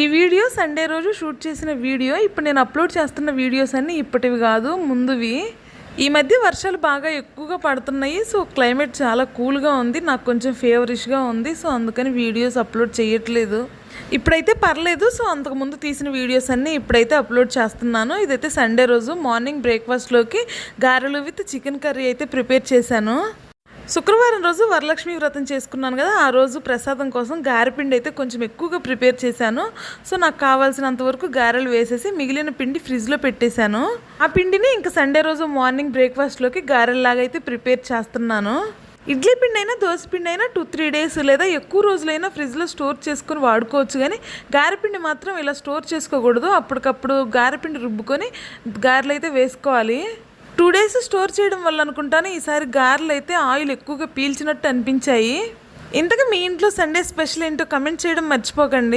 ఈ video Sunday రోజు shoot చేసిన వీడియో ఇప్పుడు నేను అప్లోడ్ చేస్తున్న వీడియోస్ అన్నీ ఇప్పటివి కాదు ముందువి. ఈ మధ్య వర్షాలు బాగా ఎక్కువగా పడుతున్నాయి సో క్లైమేట్ చాలా కూల్గా ఉంది నాకు కొంచెం ఫేవరిష్గా ఉంది సో అందుకని వీడియోస్ అప్లోడ్ చేయట్లేదు. ఇప్పుడైతే పర్లేదు సో అంతకుముందు తీసిన వీడియోస్ అన్నీ ఇప్పుడైతే అప్లోడ్ చేస్తున్నాను. ఇదైతే సండే రోజు మార్నింగ్ బ్రేక్ఫాస్ట్లోకి గారెలు విత్ చికెన్ కర్రీ అయితే ప్రిపేర్ చేశాను. శుక్రవారం రోజు వరలక్ష్మి వ్రతం చేసుకున్నాను కదా ఆ రోజు ప్రసాదం కోసం గారెపిండి అయితే కొంచెం ఎక్కువగా ప్రిపేర్ చేశాను. సో నాకు కావాల్సినంత వరకు గారెలు వేసేసి మిగిలిన పిండి ఫ్రిడ్జ్లో పెట్టేశాను. ఆ పిండిని ఇంకా సండే రోజు మార్నింగ్ బ్రేక్ఫాస్ట్లోకి గారెల్లాగా అయితే ప్రిపేర్ చేస్తున్నాను. ఇడ్లీ పిండి అయినా దోశ పిండి అయినా టూ త్రీ డేస్ లేదా ఎక్కువ రోజులైనా ఫ్రిడ్జ్లో స్టోర్ చేసుకొని వాడుకోవచ్చు. కానీ గారెపిండి మాత్రం ఇలా స్టోర్ చేసుకోకూడదు. అప్పటికప్పుడు గారెపిండి రుబ్బుకొని గారెలు అయితే వేసుకోవాలి. టూ డేస్ స్టోర్ చేయడం వల్ల అనుకుంటాను ఈసారి గారెలు అయితే ఆయిల్ ఎక్కువగా పీల్చినట్టు అనిపించాయి. ఇంతకు మీ ఇంట్లో సండే స్పెషల్ ఏంటో కమెంట్ చేయడం మర్చిపోకండి.